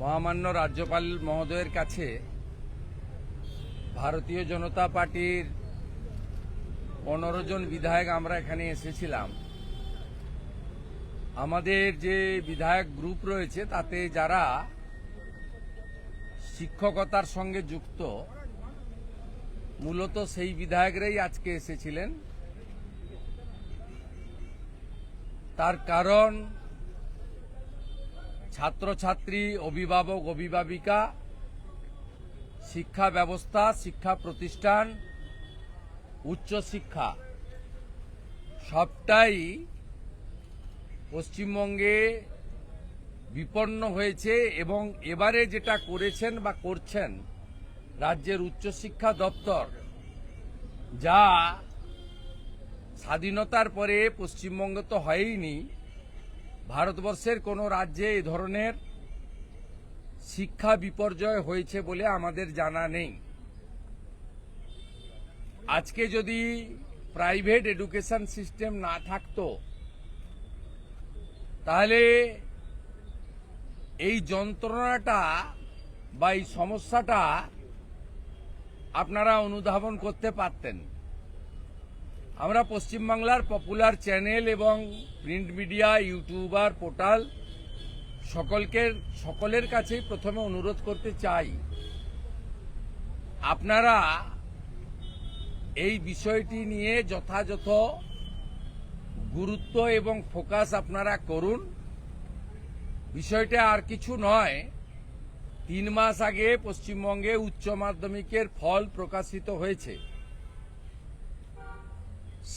মহামান্য রাজ্যপাল মহোদয়ের কাছে ভারতীয় জনতা পার্টির পনেরো জন বিধায়ক আমরা এখানে এসেছিলাম। আমাদের যে বিধায়ক গ্রুপ রয়েছে, তাতে যারা শিক্ষকতার সঙ্গে যুক্ত, মূলত সেই বিধায়করাই আজকে এসেছিলেন। তার কারণ ছাত্রছাত্রী, অভিভাবক, অভিভাবিকা, শিক্ষা ব্যবস্থা, শিক্ষা প্রতিষ্ঠান উচ্চশিক্ষা সবটাই পশ্চিমবঙ্গে বিপন্ন হয়েছে এবং এবারে যেটা করেছেন বা করছেন রাজ্যের উচ্চশিক্ষা দপ্তর, যা স্বাধীনতার পরে পশ্চিমবঙ্গ তো হয়ইনি ভারতবর্ষের কোনো রাজ্যে এই ধরনের শিক্ষা বিপর্যয় হয়েছে বলে আমাদের জানা নেই। আজকে যদি প্রাইভেট এডুকেশন সিস্টেম না থাকতো, তাহলে এই যন্ত্রণাটা বা এই সমস্যাটা আপনারা অনুধাবন করতে পারতেন। আমরা পশ্চিমবাংলার পপুলার চ্যানেল এবং প্রিন্ট মিডিয়া ইউটিউবার পোর্টাল সকলকে, সকলের কাছেই প্রথমে অনুরোধ করতে চাই, আপনারা এই বিষয়টি নিয়ে যথাযথ গুরুত্ব এবং ফোকাস আপনারা করুন। বিষয়টা আর কিছু নয়, তিন মাস আগে পশ্চিমবঙ্গে উচ্চ মাধ্যমিকের ফল প্রকাশিত হয়েছে।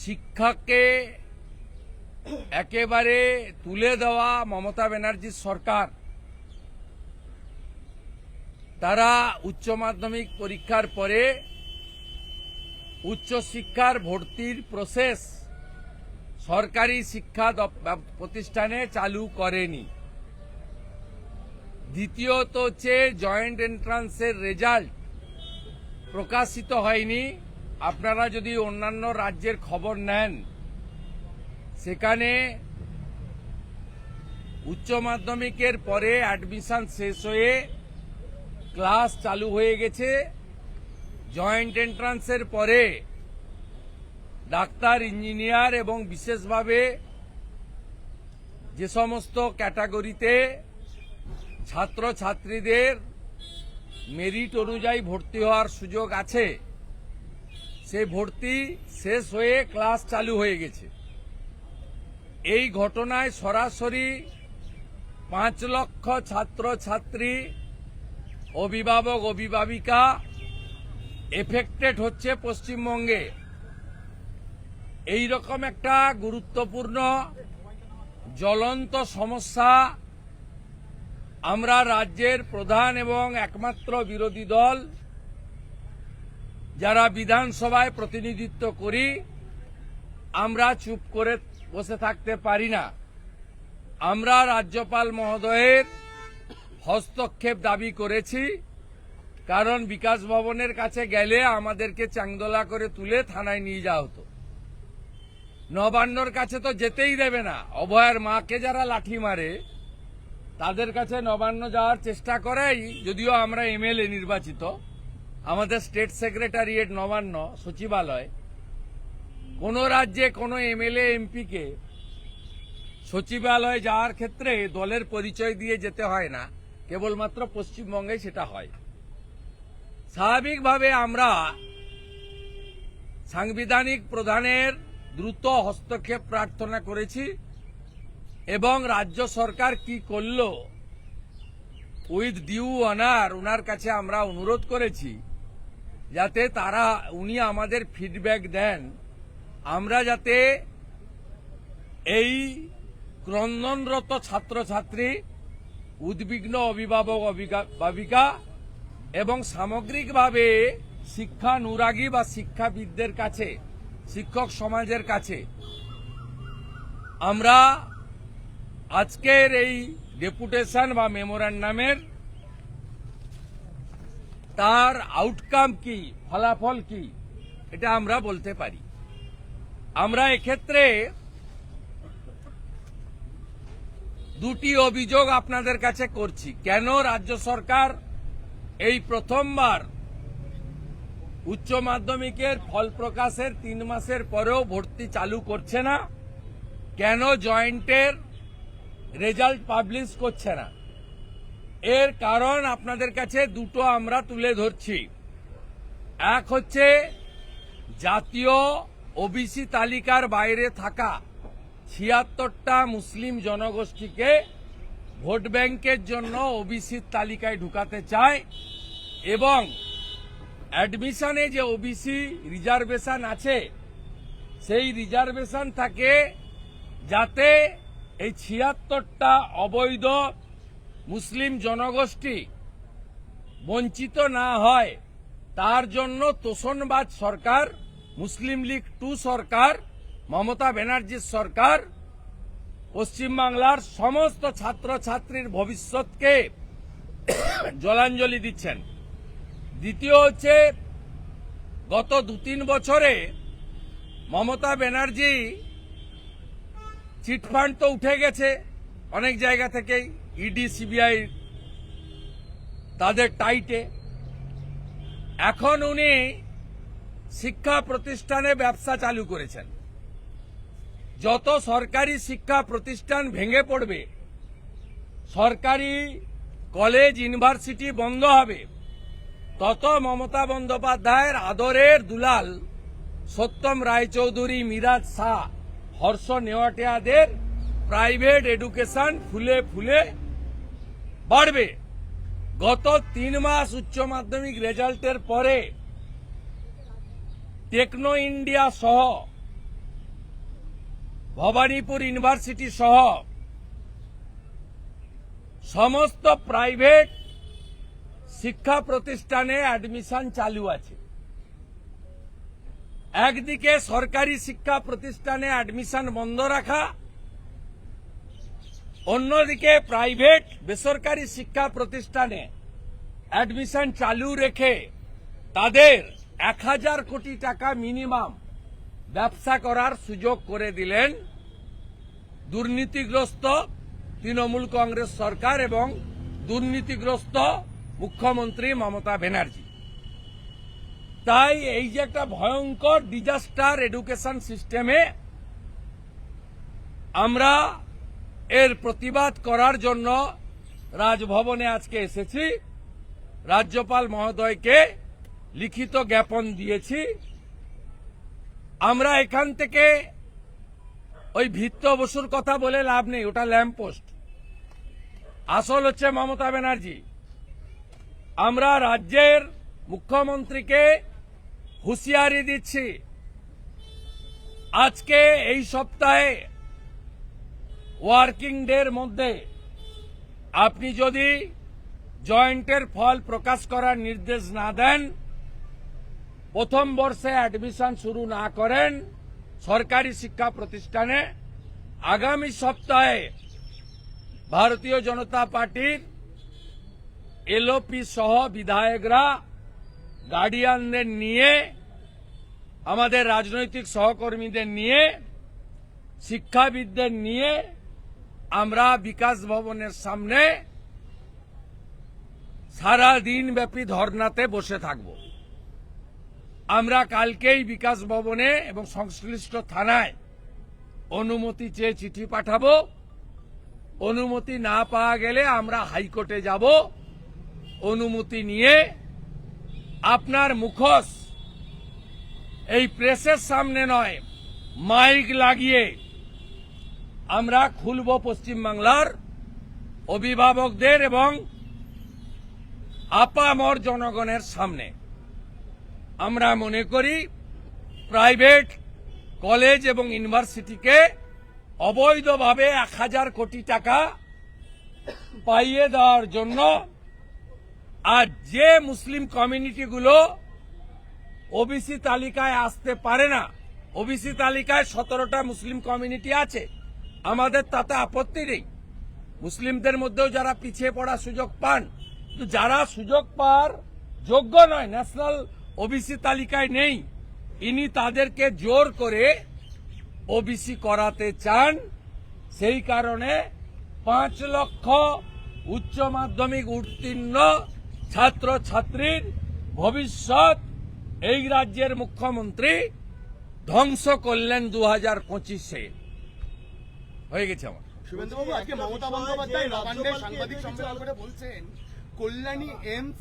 শিক্ষাকে একেবারে তুলে দেওয়া মমতা ব্যানার্জির সরকার। তারা উচ্চ মাধ্যমিক পরীক্ষার পরে উচ্চশিক্ষার ভর্তির প্রসেস সরকারি শিক্ষা প্রতিষ্ঠানে চালু করেনি। দ্বিতীয়ত হচ্ছে জয়েন্ট এন্ট্রান্সের রেজাল্ট প্রকাশিত হয়নি। আপনারা যদি অন্যান্য রাজ্যের খবর নেন, সেখানে উচ্চ মাধ্যমিকের পরে অ্যাডমিশন শেষ হয়ে ক্লাস চালু হয়ে গেছে। জয়েন্ট এন্ট্রান্সের পরে ডাক্তার ইঞ্জিনিয়ার এবং বিশেষভাবে যে সমস্ত ক্যাটাগরিতে ছাত্র ছাত্রীদের মেরিট অনুযায়ী ভর্তি হওয়ার সুযোগ আছে। সেই ভর্তি শেষ হয়ে ক্লাস চালু হয়ে গেছে। এই ঘটনায় সরাসরি পাঁচ লক্ষ ছাত্র ছাত্রী অভিভাবক, অভিভাবিকা এফেক্টেড হচ্ছে পশ্চিমবঙ্গে। এই রকম একটা গুরুত্বপূর্ণ জ্বলন্ত সমস্যা আমরা রাজ্যের প্রধান এবং একমাত্র বিরোধী দল যারা বিধানসভায় প্রতিনিধিত্ব করি, আমরা চুপ করে বসে থাকতে পারি না। আমরা রাজ্যপাল মহোদয়ের হস্তক্ষেপ দাবি করেছি, কারণ বিকাশ ভবনের কাছে গেলে আমাদেরকে চাংদোলা করে তুলে থানায় নিয়ে যাওয়া হতো। নবান্নর কাছে তো যেতেই দেবে না। অভয়ের মাকে যারা লাঠি মারে, তাদের কাছে নবান্ন যাওয়ার চেষ্টা করেই, যদিও আমরা এমএলএ নির্বাচিত। আমাদের স্টেট সেক্রেটারিয়েট নবান্ন, সচিবালয়, কোন রাজ্যে কোনো এমএলএ, এমপিকে সচিবালয়ে যাওয়ার ক্ষেত্রে দলের পরিচয় দিয়ে যেতে হয় না। কেবলমাত্র পশ্চিমবঙ্গে সেটা হয়। স্বাভাবিকভাবে আমরা সাংবিধানিক প্রধানের দ্রুত হস্তক্ষেপ প্রার্থনা করেছি এবং রাজ্য সরকার কি করল, উইথ ডিউ অনার ওনার কাছে আমরা অনুরোধ করেছি। যাতে তারা, উনি আমাদের ফিডব্যাক দেন। আমরা যাতে এই ক্রন্দনরত ছাত্রছাত্রী, উদ্বিগ্ন অভিভাবক অভিভাবিকা এবং সামগ্রিকভাবে শিক্ষা নুরাগী বা শিক্ষাবিদদের কাছে, শিক্ষক সমাজের কাছে, আমরা আজকের এই ডেপুটেশন বা মেমোরান্ডামের তার আউটকাম কি, ফলাফল কি, এটা আমরা বলতে পারি। আমরা এক্ষেত্রে দুটি অভিযোগ আপনাদের কাছে করছি। কেন রাজ্য সরকার এই প্রথমবার উচ্চ মাধ্যমিকের ফল প্রকাশের তিন মাসের পরেও ভর্তি চালু করছে না? কেন জয়েন্টের রেজাল্ট পাবলিশ করছে না? এর কারণ আপনাদের কাছে দুটো আমরা তুলে ধরছি। এক হচ্ছে জাতীয় ওবিসি তালিকার বাইরে থাকা ছিয়াত্তরটা মুসলিম জনগোষ্ঠীকে ভোট ব্যাংকের জন্য ওবিসির তালিকায় ঢুকাতে চায় এবং অ্যাডমিশনে যে ওবিসি রিজার্ভেশন আছে, সেই রিজার্ভেশন থাকে যাতে এই ছিয়াত্তরটা অবৈধ মুসলিম জনগোষ্ঠী বঞ্চিত না হয়, তার জন্য তোষণবাজ সরকার, মুসলিম লীগ টু সরকার, মমতা ব্যানার্জির সরকার, পশ্চিমবাংলার সমস্ত ছাত্রছাত্রীর ভবিষ্যৎকে জলাঞ্জলি দিচ্ছেন। দ্বিতীয় হচ্ছে, গত দু তিন বছরে মমতা ব্যানার্জি চিটফান্ড তো উঠে গেছে অনেক জায়গা থেকেই। ইডি, সিবিআই তাদের টাইটে। এখন উনি শিক্ষা প্রতিষ্ঠানে ব্যবসা চালু করেছেন। যত সরকারি শিক্ষা প্রতিষ্ঠান ভেঙে পড়বে, সরকারি কলেজ, ইউনিভার্সিটি বন্ধ হবে, তত মমতা বন্দ্যোপাধ্যায়ের আদরের দুলাল সত্যম রায়চৌধুরী, মিরাজ শাহ, হর্ষ নেওয়াটিয়াদের প্রাইভেট এডুকেশন ফুলে ফুলে বাড়বে। গত তিন মাস উচ্চ মাধ্যমিক রেজাল্টের পরে টেকনো ইন্ডিয়া সহ, ভবানীপুর ইউনিভার্সিটি সহ সমস্ত প্রাইভেট শিক্ষা প্রতিষ্ঠানে অ্যাডমিশন চালু আছে। একদিকে সরকারি শিক্ষা প্রতিষ্ঠানে অ্যাডমিশন বন্ধ রাখা অন্যদিকে প্রাইভেট বেসরকারি শিক্ষা প্রতিষ্ঠানে অ্যাডমিশন চালু রেখে তাদের এক হাজার কোটি টাকা মিনিমাম ব্যবসা করার সুযোগ করে দিলেন দুর্নীতিগ্রস্ত তৃণমূল কংগ্রেস সরকার এবং দুর্নীতিগ্রস্ত মুখ্যমন্ত্রী মমতা ব্যানার্জি। তাই এই যে একটা ভয়ঙ্কর ডিজাস্টার এডুকেশন সিস্টেমে আমরা এর প্রতিবাদ করার জন্য রাজভবনে আজকে এসেছি। রাজ্যপাল মহোদয়কে লিখিত জ্ঞাপন দিয়েছি। আমরা এখান থেকে ওই ভিত্ত বসুর কথা বলে লাভ নেই, ওটা ল্যাম্পপোস্ট আসল হচ্ছে মমতা ব্যানার্জি। আমরা রাজ্যের মুখ্যমন্ত্রীকে হুঁশিয়ারি দিচ্ছি। আজকে এই সপ্তাহে ওয়ার্কিং ডের মধ্যে আপনি যদি জয়েন্টের ফল প্রকাশ করার নির্দেশ না দেন, প্রথম বর্ষে অ্যাডমিশন শুরু না করেন সরকারি শিক্ষা প্রতিষ্ঠানে, আগামী সপ্তাহে ভারতীয় জনতা পার্টির এলওপি সহ বিধায়করা গার্ডিয়ানদের নিয়ে, আমাদের রাজনৈতিক সহকর্মীদের নিয়ে, শিক্ষাবিদদের নিয়ে আমরা বিকাশ ভবনের সামনে সারা দিন ব্যাপী ধর্নাতে বসে থাকব। আমরা কালকেই বিকাশ ভবনে এবং সংশ্লিষ্ট থানায় অনুমতি চেয়ে চিঠি পাঠাবো। অনুমতি না পাওয়া গেলে আমরা হাইকোর্টে যাব। অনুমতি নিয়ে আপনার মুখোশ এই প্রেসের সামনে নয়, মাইক লাগিয়ে আমরা খুলব পশ্চিমবাংলার অভিভাবকদের এবং আপামর জনগণের সামনে। আমরা মনে করি, প্রাইভেট কলেজ এবং ইউনিভার্সিটিকে অবৈধভাবে এক হাজার কোটি টাকা পাইয়ে দেওয়ার জন্য আর যে মুসলিম কমিউনিটিগুলো ওবিসি তালিকায় আসতে পারে না, ওবিসি তালিকায় সতেরোটা মুসলিম কমিউনিটি আছে আমাদের তাতে আপত্তি নেই। মুসলিমদের মধ্যেও যারা পিছিয়ে পড়ার সুযোগ পান যারা সুযোগ পাওয়ার যোগ্য নয়, ন্যাশনাল ওবিসি তালিকায় নেই, ইনি তাদেরকে জোর করে ওবিসি করাতে চান। সেই কারণে পাঁচ লক্ষ উচ্চ মাধ্যমিক উত্তীর্ণ ছাত্র ছাত্রীর ভবিষ্যৎ এই রাজ্যের মুখ্যমন্ত্রী ধ্বংস করলেন দু হাজার পঁচিশে। হয়ে গেছে আমার। শুভেন্দুবাবু আজকে মমতা বন্দ্যোপাধ্যায় নবান্নে সাংবাদিক সম্মেলন করে বলছেন কল্যাণী এমস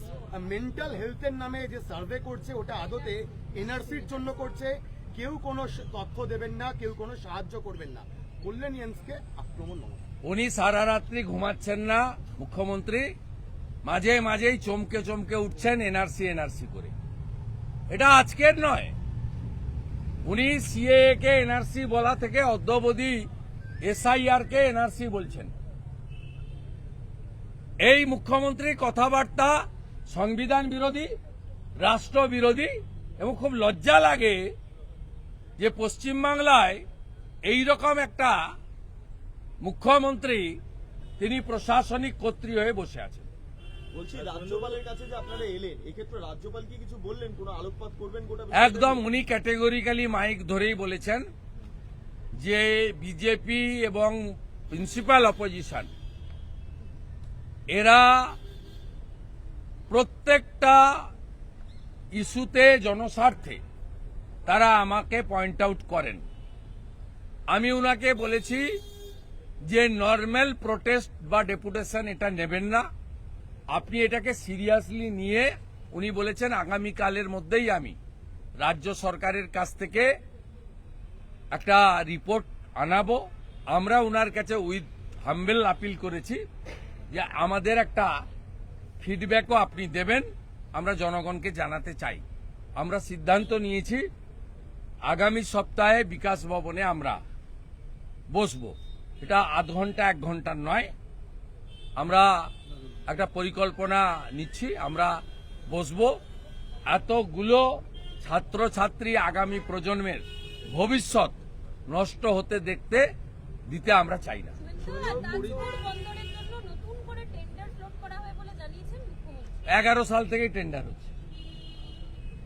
মেন্টাল হেলথের নামে যে সার্ভে করছে ওটা আদতে এনআরসির জন্য করছে। কেউ কোনো তথ্য দেবেন না কেউ কোনো সাহায্য করবেন না। কল্যাণী এমসকে আক্রমণ মমতা উনি সারা রাত্রি ঘুমাচ্ছেন না মুখ্যমন্ত্রী। মাঝে মাঝেই চমকে চমকে উঠছেন এনআরসি এনআরসি করে। এটা আজকের নয়। উনি সিএ কে এনআরসি বলা থেকে অদ্যবধি এসআইআর কে এনআরসি বলছেন। এই মুখ্যমন্ত্রীর কথাবার্তা সংবিধান বিরোধী রাষ্ট্র বিরোধী এবং খুব লজ্জা লাগে যে পশ্চিমবাংলায় এই রকম একটা মুখ্যমন্ত্রী তিনি প্রশাসনিক কর্ত্রী হয়ে বসে আছেন। একদম উনি ক্যাটেগরিক্যালি মাইক ধরেই বলেছেন। যে বিজেপি এবং প্রিন্সিপাল অপোজিশন এরা প্রত্যেকটা ইস্যুতে জনস্বার্থে তারা আমাকে পয়েন্ট আউট করেন। আমি উনাকে বলেছি যে নর্মাল প্রোটেস্ট বা ডেপুটেশন এটা নেবেন না। আপনি এটাকে সিরিয়াসলি নিয়ে উনি বলেছেন আগামীকালের মধ্যেই আমি রাজ্য সরকারের কাছ থেকে একটা রিপোর্ট আনাবো। আমরা ওনার কাছে উইথ হাম্বেল আপিল করেছি যে আমাদের একটা ফিডব্যাকও আপনি দেবেন, আমরা জনগণকে জানাতে চাই। আমরা সিদ্ধান্ত নিয়েছি, আগামী সপ্তাহে বিকাশ ভবনে আমরা বসবো। এটা আধ ঘণ্টা, এক ঘণ্টার নয়। আমরা একটা পরিকল্পনা নিচ্ছি, আমরা বসবো। এতগুলো ছাত্রছাত্রী আগামী প্রজন্মের ভবিষ্যৎ নষ্ট হতে দেখতে দিতে আমরা চাই না। এগারো সাল থেকেই টেন্ডার হচ্ছে।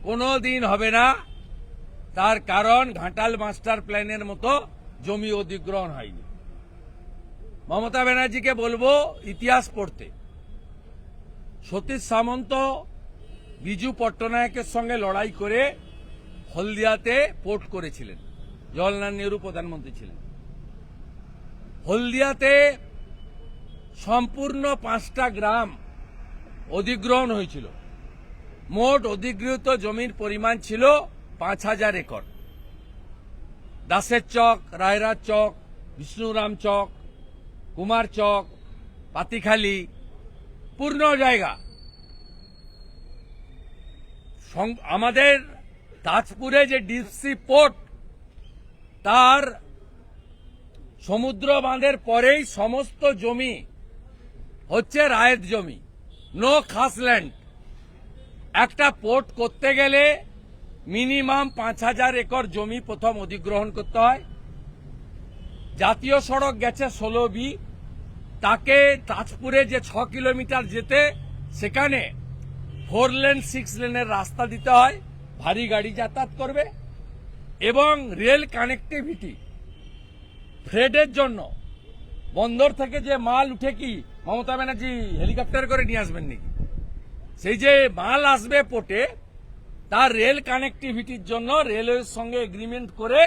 কোনো দিন হবে না তার কারণ ঘাটাল মাস্টার প্ল্যানের মতো জমি অধিগ্রহণ হয়নি। মমতা ব্যানার্জিকে বলব ইতিহাস পড়তে। সতীশ সামন্ত বিজু পট্টনায়কের সঙ্গে লড়াই করে হলদিয়াতে পোর্ট করেছিলেন। জওয়াহরলাল নেহরু প্রধানমন্ত্রী ছিলেন। হলদিয়াতে সম্পূর্ণ পাঁচটা গ্রাম অধিগ্রহণ হয়েছিল। মোট অধিগৃহীত জমির পরিমাণ ছিল পাঁচ হাজার একর। দাসের চক রায়রাজ চক, বিষ্ণুরাম চক, কুমার চক, পাতিখালি, পূর্ণ জায়গা। আমাদের তাজপুরে যে ডিপসি পোর্ট তার সমুদ্র বাঁধের পরেই সমস্ত জমি হচ্ছে রায়েত জমি নো খাসল্যান্ড একটা পোর্ট করতে গেলে মিনিমাম পাঁচ হাজার একর জমি প্রথম অধিগ্রহণ করতে হয়। জাতীয় সড়ক গেছে ষোলো বি, তাকে তাজপুরে যে ছ কিলোমিটার যেতে, সেখানে ফোর লেন সিক্স লেনের রাস্তা দিতে হয়। ভারী গাড়ি যাতায়াত করবে এবং রেল কানেক্টিভিটি। ফ্রেডের জন্য বন্দর থেকে যে মাল উঠে কি মমতা ব্যানার্জি হেলিকপ্টার করে নিয়ে আসবেন নাকি? সেই যে মাল আসবে পোর্টে, তার রেল কানেক্টিভিটির জন্য রেলওয়ের সঙ্গে এগ্রিমেন্ট করে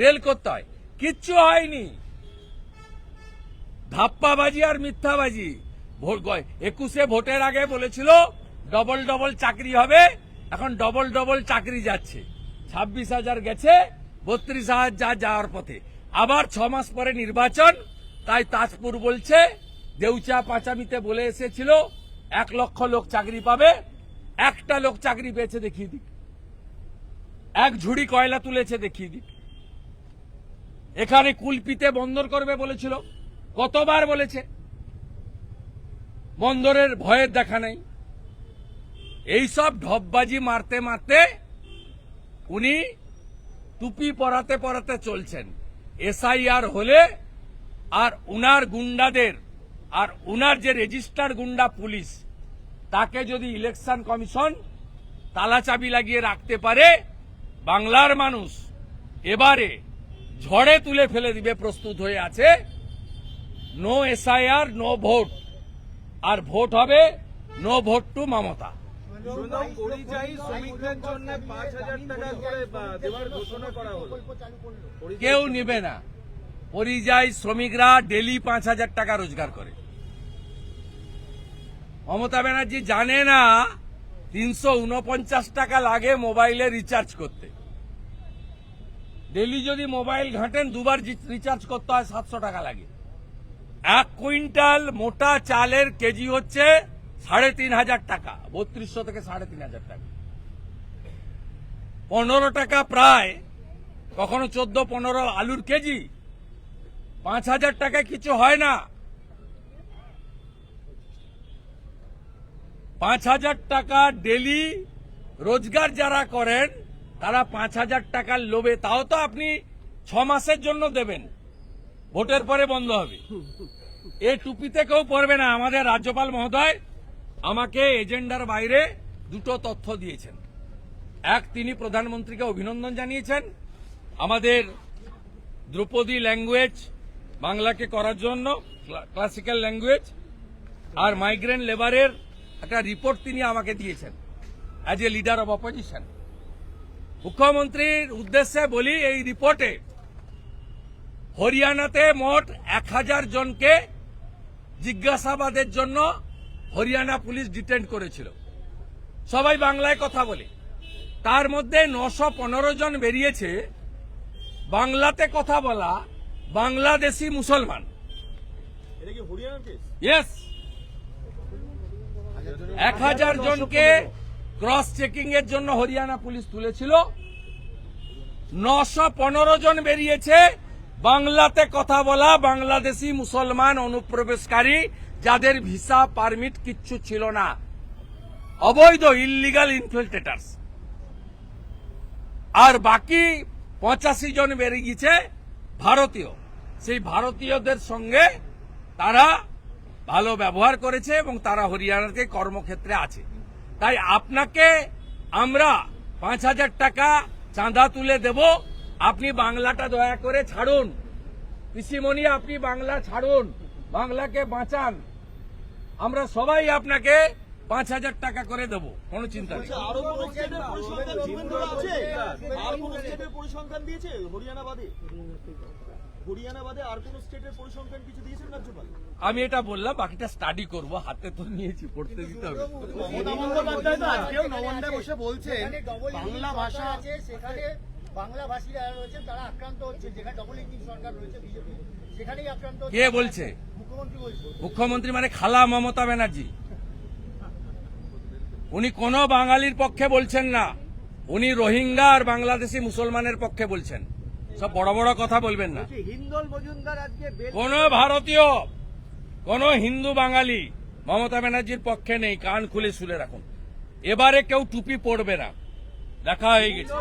রেল করতে হয়। কিচ্ছু হয়নি। ধাপ্পাবাজি আর মিথ্যাবাজি। একুশে ভোটের আগে বলেছিল ডবল ডবল চাকরি হবে। এখন ডবল ডবল চাকরি যাচ্ছে। ছাব্বিশ হাজার গেছে, বত্রিশ হাজার যা যাওয়ার পথে। আবার ছ মাস পরে নির্বাচন, তাই তাজপুর বলছে দেউচা পাঁচামিতে বলে এসেছিল, এক লক্ষ লোক চাকরি পাবে, একটা লোক চাকরি পেয়েছে দেখিয়ে দিক। এক ঝুড়ি কয়লা তুলেছে দেখিয়ে দিক। এখানে কুলপিতে বন্দর করবে বলেছিল, কতবার বলেছে। বন্দরের ভয়ের দেখা নেই। এইসব ঢপবাজি মারতে মারতে উনি টুপি পরাতে পরাতে চলছেন। এসআইআর হলে আর উনার গুন্ডাদের, আর উনার যে রেজিস্টার গুন্ডা পুলিশ, তাকে যদি ইলেকশন কমিশন তালা চাবি লাগিয়ে রাখতে পারে, বাংলার মানুষ এবারে ঝড়ে তুলে ফেলে দিবে প্রস্তুত হয়ে আছে। নো এসআইআর নো ভোট আর ভোট হবে নো ভোট টু মমতা। পরিযায়ী শ্রমিকদের জন্য পাঁচ হাজার টাকা করে দেওয়ার ঘোষণা করা কেউ নিবে না। পরিযায়ী শ্রমিকরা ডেলি পাঁচ হাজার টাকা রোজগার করে। মমতা ব্যানার্জি জানে না তিনশো উনপঞ্চাশ টাকা লাগে মোবাইলে রিচার্জ করতে। ডেলি যদি মোবাইল ঘাঁটেন, দুবার রিচার্জ করতে হয় সাতশো টাকা লাগে। এক কুইন্টাল মোটা চালের কেজি হচ্ছে সাড়ে তিন হাজার টাকা, বত্রিশশো থেকে সাড়ে তিন হাজার টাকা। পনেরো টাকা প্রায়, কখনো চোদ্দ, পনেরো আলুর কেজি। পাঁচ হাজার টাকায় কিছু হয় না। পাঁচ হাজার টাকা ডেলি রোজগার যারা করেন, তারা পাঁচ হাজার টাকার লোভে। তাও তো আপনি ছ মাসের জন্য দেবেন। ভোটের পরে বন্ধ হবে। এ টুপিতে কেউ পড়বে না। আমাদের রাজ্যপাল মহোদয় আমাকে এজেন্ডার বাইরে দুটো তথ্য দিয়েছেন। এক, তিনি প্রধানমন্ত্রীকে অভিনন্দন জানিয়েছেন। আমাদের দ্রৌপদী ল্যাঙ্গুয়েজ বাংলাকে করার জন্য ক্লাসিক্যাল ল্যাঙ্গুয়েজ আর মাইগ্রেন্ট লেবারের একটা রিপোর্ট তিনি আমাকে দিয়েছেন as a leader of opposition মুখ্যমন্ত্রীর উদ্দেশ্যে বলি, এই রিপোর্টে হরিয়ানাতে মোট এক হাজার জনকে জিজ্ঞাসাবাদের জন্য হরিয়ানা পুলিশ ডিটেন্ড করেছিল। সবাই বাংলায় কথা বলে। তার মধ্যে নশো পনেরো জন বেরিয়েছে। বাংলাতে কথা বলা বাংলাদেশি মুসলমান। ইয়েস এক হাজার জনকে ক্রস চেকিং এর জন্য হরিয়ানা পুলিশ তুলেছিল। নশো পনেরো জন বেরিয়েছে। বাংলাতে কথা বলা বাংলাদেশি মুসলমান অনুপ্রবেশকারী যাদের ভিসা পারমিট কিচ্ছু ছিল না। অবৈধ ইল্লিগাল ইনফিল্ট্রেটার্স আর বাকি পঁচাশি জন বেরিয়ে গেছে ভারতীয়। সেই ভারতীয়দের সঙ্গে তারা ভালো ব্যবহার করেছে এবং তারা হরিয়ানাকে কর্মক্ষেত্রে আছে। তাই আপনাকে আমরা পাঁচ হাজার টাকা চাঁদা তুলে দেব। আপনি বাংলাটা দয়া করে ছাড়ুন। পিসিমণি, আপনি বাংলা ছাড়ুন। বাংলাকে বাঁচান। আমরা সবাই আপনাকে পাঁচ হাজার টাকা করে দেবো। কোনো চিন্তা নেই। আচ্ছা, আমি এটা বললাম বাকিটা স্টাডি করব হাতে তো নিয়েছি পড়তে দিতে হবে। মমতা বন্দ্যোপাধ্যায় তো আজকেও নবন্দায় বসে বলছেন বাংলা ভাষা আছে সেখানে বাংলা ভাষীরা রয়েছেন তারা আক্রান্ত হচ্ছে। যেখানে ডবল ইঞ্জিন সরকার রয়েছে বিজেপি সেখানেই আক্রান্ত কে বলছে? মুখ্যমন্ত্রী মানে খালা মমতা ব্যানার্জি। উনি কোন বাঙালির পক্ষে বলছেন না। উনি রোহিঙ্গা আর বাংলাদেশি মুসলমানের পক্ষে বলছেন। সব বড় বড় কথা বলবেন না। কোন ভারতীয় কোন হিন্দু বাঙালি মমতা ব্যানার্জির পক্ষে নেই। কান খুলে শুলে রাখুন। এবারে কেউ টুপি পড়বে না। দেখা হয়ে গেছে।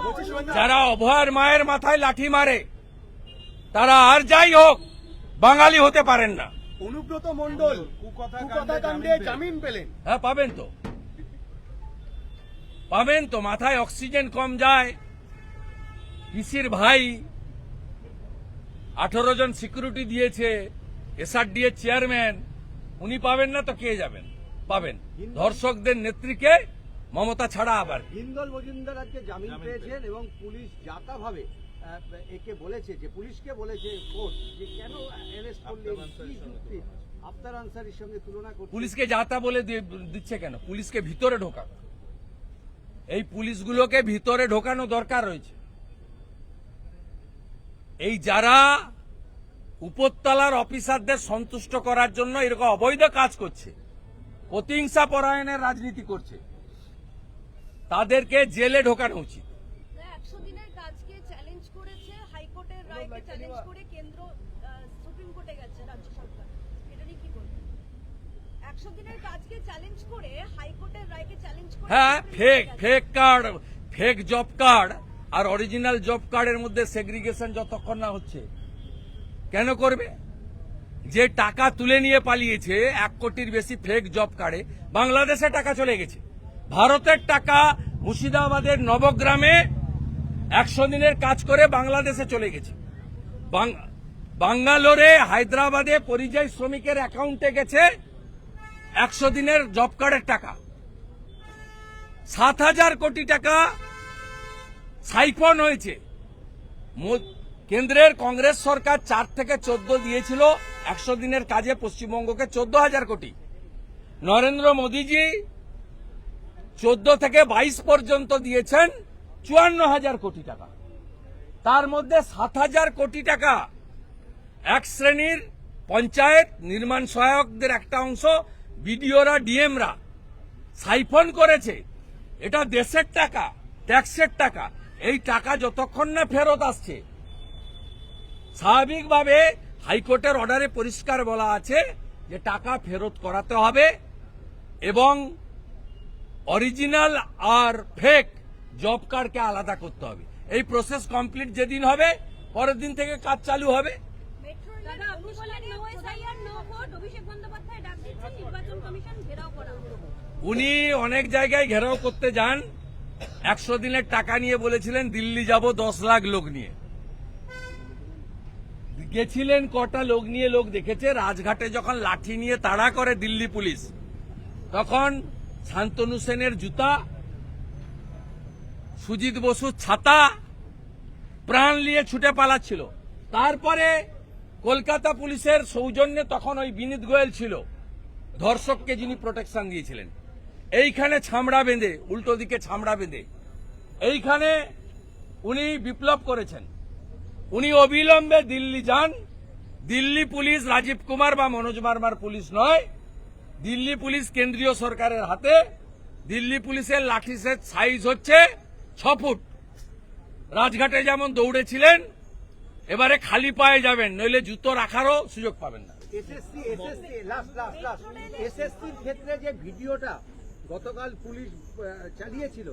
যারা অভয়ার মায়ের মাথায় লাঠি মারে তারা আর যাই হোক বাঙালি হতে পারেন না। অনুব্রত মন্ডল কুকথা কুকথা কাণ্ডে জামিন পেলেন। হ্যাঁ পাবেন তো। পাবেন তো মাথায় অক্সিজেন কম যায়। পিসির ভাই আঠারো জন সিকিউরিটি দিয়েছে এসআরডি এর চেয়ারম্যান উনি পাবেন না তো কে যাবেন? পাবেন। ধর্ষকদের নেত্রীকে মমতা ছাড়া আবার? হিন্দল মজুমদার আজকে জামিন পেয়েছেন। এবং পুলিশ যাতাভাবে একে বলেছে যে পুলিশকে বলেছে কোর্ট যে কেন অ্যারেস্ট করলেন কি যুক্তি? আফতার আনসারির সঙ্গে তুলনা করতে পুলিশকে যাতা বলে দিচ্ছে কেন? পুলিশকে ভিতরে ঢোকা এই পুলিশগুলোকে ভিতরে ঢোকানো দরকার রয়েছে। এই যারা উপরতলার অফিসারদের সন্তুষ্ট করার জন্য এরকম অবৈধ কাজ করছে প্রতিহিংসা পরায়ণের রাজনীতি করছে তাদেরকে জেলে ঢোকানো উচিত একশো দিনের কাজকে চ্যালেঞ্জ করেছে হাইকোর্টের রায়কে চ্যালেঞ্জ করে কেন্দ্র আহ, সুপ্রিম কোর্টে গেছে রাজ্য সরকার এটা নিয়ে কি বলবেন একশো দিনের কাজকে চ্যালেঞ্জ করে হাইকোর্টের রায়কে চ্যালেঞ্জ করে হ্যাঁ fake fake card fake job card আর অরিজিনাল জব কার্ডের মধ্যে সেগ্রিগেশন যতক্ষণ না হচ্ছে। কেন করবে? যে টাকা তুলে নিয়ে পালিয়েছে এক কোটির বেশি ফেক জব কার্ডে বাংলাদেশে টাকা চলে গেছে। ভারতের টাকা মুর্শিদাবাদের নবগ্রামে একশো দিনের কাজ করে বাংলাদেশে চলে গেছে। বাঙ্গালোরে হায়দ্রাবাদে পরিযায়ী শ্রমিকের অ্যাকাউন্টে গেছে একশো দিনের জব কার্ডের টাকা। সাত হাজার কোটি টাকা সাইফন হয়েছে। কেন্দ্রের কংগ্রেস সরকার চার থেকে চোদ্দ দিয়েছিল একশো দিনের কাজে পশ্চিমবঙ্গকে চোদ্দ হাজার কোটি। নরেন্দ্র মোদীজি চোদ্দ থেকে বাইশ পর্যন্ত দিয়েছেন চুয়ান্ন হাজার কোটি টাকা। তার মধ্যে সাত হাজার কোটি টাকা এক শ্রেণির পঞ্চায়েত নির্মাণ সহায়কদের একটা অংশ বিডিওরা ডিএমরা সাইফন করেছে। এটা দেশের টাকা ট্যাক্সের টাকা। এই টাকা যতক্ষণ না ফেরত আসছে স্বাভাবিকভাবে হাইকোর্টের অর্ডারে পরিষ্কার বলা আছে যে টাকা ফেরত করাতে হবে এবং অরিজিনাল আর ফেক জব কার্ডকে আলাদা করতে হবে। এই প্রসেস কমপ্লিট যেদিন হবে পরের দিন থেকে কাজ চালু হবে মেট্রো দাদা আপনি বলেন no SIR no vote Abhishek Bandyopadhyay ডাক দিচ্ছেন নির্বাচন কমিশন ঘেরাও করা হোক। উনি অনেক জায়গায় ঘেরাও করতে যান। একশো দিনের টাকা নিয়ে বলেছিলেন, দিল্লি যাব, দশ লাখ লোক নিয়ে। গেছিলেন কটা লোক নিয়ে, লোক দেখেছে, রাজঘাটে যখন লাঠি নিয়ে তাড়া করে দিল্লি পুলিশ, তখন শান্তনু সেনের জুতা, সুজিত বসুর ছাতা, প্রাণ নিয়ে ছুটে পালাচ্ছিল। তারপরে কলকাতা পুলিশের সৌজন্যে তখন ওই বিনীত গোয়েল ছিল। ধর্ষককে যিনি প্রোটেকশন দিয়েছিলেন। এইখানে ছামড়া বেঁধে, উল্টো দিকে ছামড়া বেঁধে, এইখানে উনি বিপ্লব করেছেন। উনি অবিলম্বে দিল্লি যান। দিল্লি পুলিশ রাজীব কুমার বা মনোজ মার্মার পুলিশ নয়। দিল্লি পুলিশ কেন্দ্রীয় সরকারের হাতে। দিল্লি পুলিশের লাঠিসের সাইজ হচ্ছে ছ ফুট। রাজঘাটে যেমন দৌড়েছিলেন, এবারে খালি পায়ে যাবেন, নইলে জুতো রাখারও সুযোগ পাবেন না। SSC SSC last last last এসএসসির ক্ষেত্রে যে ভিডিওটা গতকাল পুলিশ চালিয়েছিল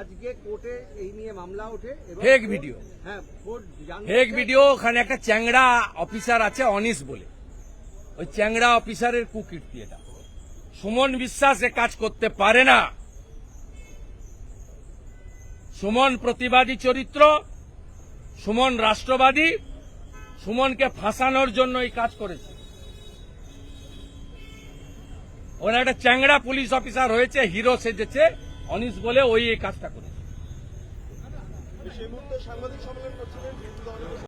আজকে কোর্টে এই নিয়ে মামলা ওঠে ফেক ভিডিও হ্যাঁ ফেক ভিডিও ওখানে একটা চ্যাংড়া অফিসার আছে অনিস বলে। ওই চ্যাংড়া অফিসারের কুকীর্তি এটা। সুমন বিশ্বাস এ কাজ করতে পারে না। সুমন প্রতিবাদী চরিত্র সুমন রাষ্ট্রবাদী সুমনকে ফাঁসানোর জন্য এই কাজ করেছে। ওরা একটা চ্যাংড়া পুলিশ অফিসার হয়েছে হিরো সেজেছে অনিশ বলে ওই এই কাজটা করেছে।